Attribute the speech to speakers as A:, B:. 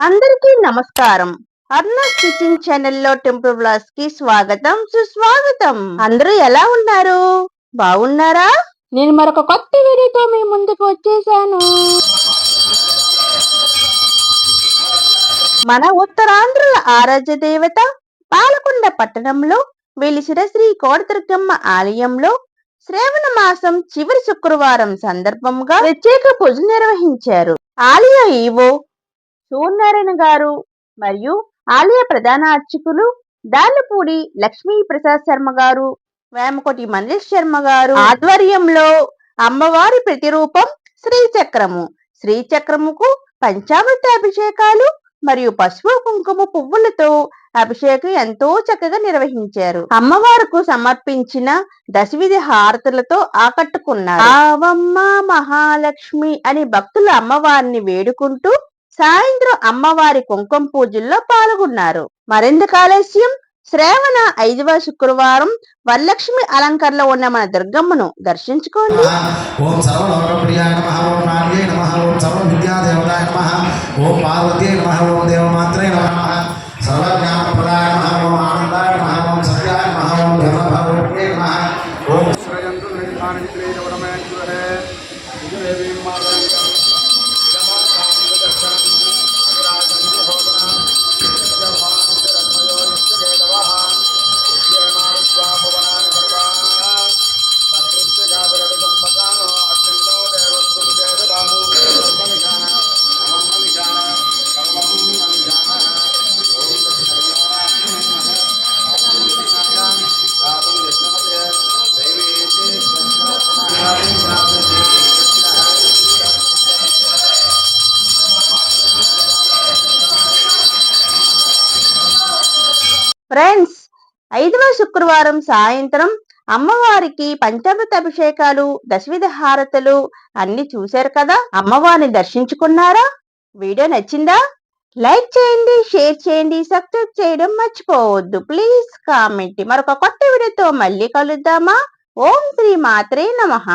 A: అందరికీ నమస్కారం. అర్నస్ కిచెన్ ఛానల్లో టెంపుల్ బ్లాగ్స్కి స్వాగతం సుస్వాగతం. అందరూ ఎలా ఉన్నారు? బాగున్నారా? నేను మరొక కొత్త వీడియోతో మీ ముందుకు వచ్చేసాను. మన ఉత్తరాంధ్రుల ఆరాధ్య దేవత పాలకొండ పట్టణంలో వెలిసిన శ్రీ కోటదుర్గమ్మ ఆలయంలో శ్రావణ మాసం చివరి శుక్రవారం సందర్భంగా ప్రత్యేక పూజ నిర్వహించారు. ఆలయ ఈవో సూర్యనారాయణ గారు మరియు ఆలయ ప్రధాన అర్చకులు దాలపూడి లక్ష్మీ ప్రసాద్ శర్మ గారు వేమకోటి మనీష్ శర్మ గారు. ఆధ్వర్యంలో అమ్మవారి ప్రతిరూపం శ్రీచక్రము. శ్రీచక్రముకు పంచామృత అభిషేకాలు మరియు పసుపు కుంకుమ పువ్వులతో అభిషేకం ఎంతో చక్కగా నిర్వహించారు. అమ్మవారుకు సమర్పించిన దశవిధి హారతులతో ఆకట్టుకున్నారు. ఆవమ్మ మహాలక్ష్మి అని భక్తులు అమ్మవారిని వేడుకుంటూ సాయంత్రం అమ్మవారి కుంకుమ పూజల్లో పాల్గొన్నారు. మరెందుకు ఆలస్యం శ్రావణ ఐదవ శుక్రవారం వరలక్ష్మి అలంకరణలో ఉన్న మన దుర్గమ్మను దర్శించుకోండి.
B: ఓం సర్వలోకప్రియాయ నమ ఓం నార్యే నమ ఓం సర్వ విద్యాదేవతాయ నమ ఓం పార్వతీ నమ ఓం దేవమాత్రే నమ సర్వజ్ఞానప్రదాయ నమ ఓం ఆనందాయ నమ ఓం సత్యాయ నమ ఓం ధర్మభగవతే నమ ఓం
A: ఫ్రెండ్స్ ఐదవ శుక్రవారం సాయంత్రం అమ్మవారికి పంచామృత అభిషేకాలు దశవిధ హారతులు అన్ని చూశారు కదా? అమ్మవారిని దర్శించుకున్నారా? వీడియో నచ్చిందా? లైక్ చేయండి షేర్ చేయండి సబ్స్క్రైబ్ చేయడం మర్చిపోవద్దు. Please comment. మరొక కొత్త వీడియోతో మళ్ళీ కలుద్దామా? ఓం శ్రీ మాత్రే నమః.